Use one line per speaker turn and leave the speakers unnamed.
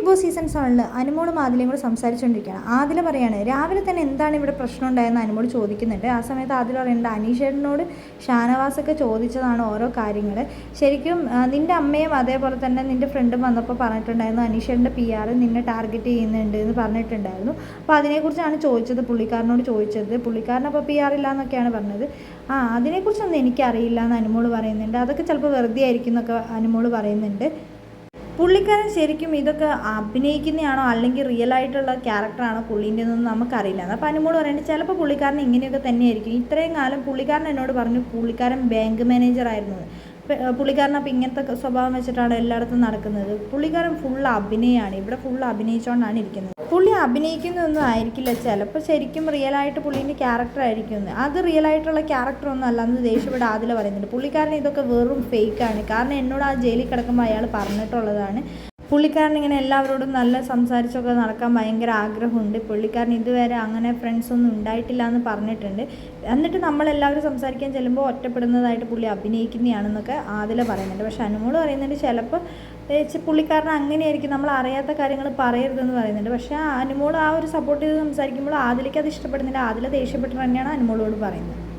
Big boss season സെവനിൽ അനുമോളും ആദിലയും കൂടെ സംസാരിച്ചുകൊണ്ടിരിക്കുകയാണ് ആദില പറയാണ് രാവിലെ തന്നെ എന്താണ് ഇവിടെ പ്രശ്നം ഉണ്ടായെന്ന് അനുമോട് ചോദിക്കുന്നുണ്ട്. ആ സമയത്ത് ആദില പറയുന്നുണ്ട് അനീഷേട്ടനോട് ഷാനവാസൊക്കെ ചോദിച്ചതാണ് ഓരോ കാര്യങ്ങൾ ശരിക്കും നിന്റെ അമ്മയും അതേപോലെ തന്നെ നിന്റെ ഫ്രണ്ടും വന്നപ്പോൾ പറഞ്ഞിട്ടുണ്ടായിരുന്നു അനീഷേട്ടന്റെ പി ആർ നിന്നെ ടാർഗറ്റ് ചെയ്യുന്നുണ്ട് എന്ന് പറഞ്ഞിട്ടുണ്ടായിരുന്നു. അപ്പോൾ അതിനെക്കുറിച്ചാണ് ചോദിച്ചത് പുള്ളിക്കാരനോട് ചോദിച്ചത്. പുള്ളിക്കാരനപ്പോൾ പി ആർ ഇല്ല എന്നൊക്കെയാണ് പറഞ്ഞത്. ആ അതിനെക്കുറിച്ചൊന്നും എനിക്കറിയില്ല എന്ന് അനുമോൾ പറയുന്നുണ്ട്. അതൊക്കെ ചിലപ്പോൾ വെറുതെ ആയിരിക്കും എന്നൊക്കെ അനുമോൾ പറയുന്നുണ്ട്. പുള്ളിക്കാരൻ ശരിക്കും ഇതൊക്കെ അഭിനയിക്കുന്നതാണോ അല്ലെങ്കിൽ റിയൽ ആയിട്ടുള്ള ക്യാരക്ടറാണോ പുള്ളീന്റെ എന്നൊന്നും നമുക്കറിയില്ല. അപ്പോൾ അനുമോട് പറയുന്നത് ചിലപ്പോൾ പുള്ളിക്കാരൻ ഇങ്ങനെയൊക്കെ തന്നെയായിരിക്കും. ഇത്രയും കാലം പുള്ളിക്കാരൻ എന്നോട് പറഞ്ഞു പുള്ളിക്കാരൻ ബാങ്ക് മാനേജർ ആയിരുന്നു. പുള്ളിക്കാരൻ അപ്പോൾ ഇങ്ങനത്തെ സ്വഭാവം വെച്ചിട്ടാണ് എല്ലായിടത്തും നടക്കുന്നത്. പുള്ളിക്കാരൻ ഫുൾ അഭിനയമാണ് ഇവിടെ ഫുൾ അഭിനയിച്ചുകൊണ്ടാണ് ഇരിക്കുന്നത്. പുള്ളി അഭിനയിക്കുന്നതൊന്നും ആയിരിക്കില്ല. ചിലപ്പോൾ ശരിക്കും റിയൽ ആയിട്ട് പുള്ളീന്റെ ക്യാരക്ടർ ആയിരിക്കും. അത് റിയൽ ആയിട്ടുള്ള ക്യാരക്ടർ ഒന്നും അല്ല. എന്ന് ദേഷ്യപ്പെട്ട് ആദ്യം പറയുന്നുണ്ട്. പുള്ളിക്കാരൻ ഇതൊക്കെ വെറും ഫേക്കാണ് കാരണം എന്നോട് ആ ജയിലിൽ കിടക്കുമ്പോൾ അയാൾ പറഞ്ഞിട്ടുള്ളതാണ്. പുള്ളിക്കാരൻ ഇങ്ങനെ എല്ലാവരോടും നല്ല സംസാരിച്ചൊക്കെ നടക്കാൻ ഭയങ്കര ആഗ്രഹമുണ്ട്. പുള്ളിക്കാരൻ ഇതുവരെ അങ്ങനെ ഫ്രണ്ട്സ് ഒന്നും ഉണ്ടായിട്ടില്ല എന്ന് പറഞ്ഞിട്ടുണ്ട്. എന്നിട്ട് നമ്മളെല്ലാവരും സംസാരിക്കാൻ ചെല്ലുമ്പോൾ ഒറ്റപ്പെടുന്നതായിട്ട് പുള്ളി അഭിനയിക്കുന്നതാണെന്നൊക്കെ ആദില പറയുന്നുണ്ട്. പക്ഷെ അനുമോൾ പറയുന്നുണ്ട് ചിലപ്പോൾ പുള്ളിക്കാരൻ അങ്ങനെയായിരിക്കും. നമ്മൾ അറിയാത്ത കാര്യങ്ങൾ പറയരുതെന്ന് പറയുന്നുണ്ട്. പക്ഷേ അനുമോൾ ആ ഒരു സപ്പോർട്ട് ചെയ്ത് സംസാരിക്കുമ്പോൾ ആദിലേക്ക് അത് ഇഷ്ടപ്പെടുന്നില്ല. ആദില ദേഷ്യപ്പെട്ടിട്ട് തന്നെയാണ് അനുമോളോട് പറയുന്നത്.